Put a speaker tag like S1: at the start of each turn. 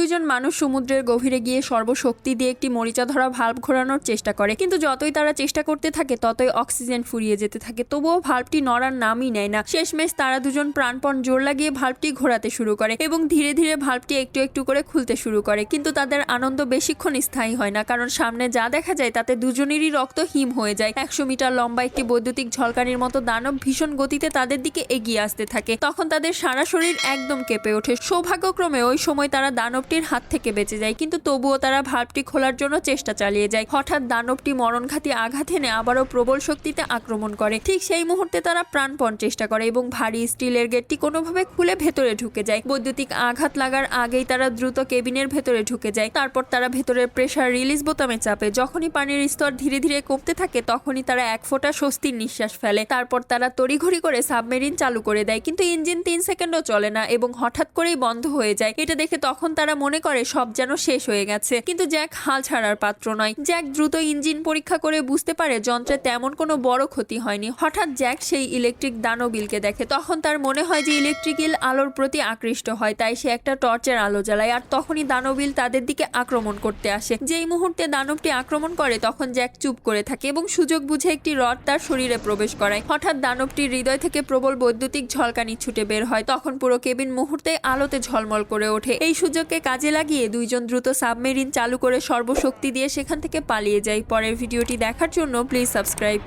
S1: দুইজন মানুষ সমুদ্রের গভীরে গিয়ে সর্বশক্তি দিয়ে একটি মরিচা ধরা ভাল্ব ঘোরানোর চেষ্টা করে। কিন্তু যতই তারা চেষ্টা করতে থাকে, ততই অক্সিজেন ফুরিয়ে যেতে থাকে। তবুও ভাল্বটি নড়ার নামই নেয় না। শেষমেশ তারা দুজন প্রাণপণ জোর লাগিয়ে ভাল্বটি ঘোরাতে শুরু করে এবং ধীরে ধীরে ভাল্বটি একটু একটু করে খুলতে শুরু করে। কিন্তু তাদের আনন্দ বেশিক্ষণ স্থায়ী হয় না, কারণ সামনে যা দেখা যায় তাতে দুজনেরই রক্ত হিম হয়ে যায়। একশো মিটার লম্বা একটি বৈদ্যুতিক ঝলকানির মতো দানব ভীষণ গতিতে তাদের দিকে এগিয়ে আসতে থাকে। তখন তাদের সারা শরীর একদম কেঁপে ওঠে। সৌভাগ্যক্রমে ওই সময় তারা দানবটির হাত থেকে বেঁচে যায়, কিন্তু তবুও তারা ভাল্বটি খোলার জন্য চেষ্টা চালিয়ে যায়। হঠাৎ দানবটি মরণঘাতী আঘাত এনে আবারও প্রবল শক্তিতে আক্রমণ করে। ঠিক সেই মুহূর্তে তারা প্রাণপণ চেষ্টা করে এবং ভারী স্টিলের গেটটি কোনোভাবে খুলে ভেতরে ঢুকে যায়। বৈদ্যুতিক আঘাত লাগার আগেই তারা দ্রুত কেবিনের ভেতরে ঢুকে যায়। তারপর তারা ভেতরের প্রেসার রিলিজ বোতামে চাপে। যখনই পানির স্তর ধীরে ধীরে কমতে থাকে, তখনই তারা এক ফোঁটা স্বস্তির নিঃশ্বাস ফেলে। তারপর তারা তড়িঘড়ি করে সাবমেরিন চালু করে দেয়, কিন্তু ইঞ্জিন তিন সেকেন্ডও চলে না এবং হঠাৎ করেই বন্ধ হয়ে যায়। এটা দেখে তখন তারা মনে করে সব যেন শেষ হয়ে গেছে। কিন্তু জ্যাক হাল ছাড়ার পাত্র নয়। জ্যাক দ্রুত ইঞ্জিন পরীক্ষা করে বুঝতে পারে যন্ত্রে তেমন কোনো বড় ক্ষতি হয়নি। হঠাৎ জ্যাক সেই ইলেকট্রিক দানবিলকে দেখে। তখন তার মনে হয় যে ইলেকট্রিক ইল আলোর প্রতি আকৃষ্ট হয়, তাই সে একটা টর্চের আলো জ্বালায় আর তখনই দানবিল তাদের দিকে আক্রমণ করতে আসে। যেই মুহূর্তে দানবটি আক্রমণ করে, তখন জ্যাক চুপ করে থাকে এবং সুযোগ বুঝে একটি রড তার শরীরে প্রবেশ করায়। হঠাৎ দানবটির হৃদয় থেকে প্রবল বৈদ্যুতিক ঝলকানি ছুটে বের হয়। তখন পুরো কেবিন মুহূর্তে আলোতে ঝলমল করে ওঠে। এই সুযোগকে কাজে লাগিয়ে দুইজন দ্রুত সাবমেরিন চালু করে সর্বশক্তি দিয়ে সেখান থেকে পালিয়ে যায় পরের ভিডিওটি দেখার জন্য প্লিজ সাবস্ক্রাইব।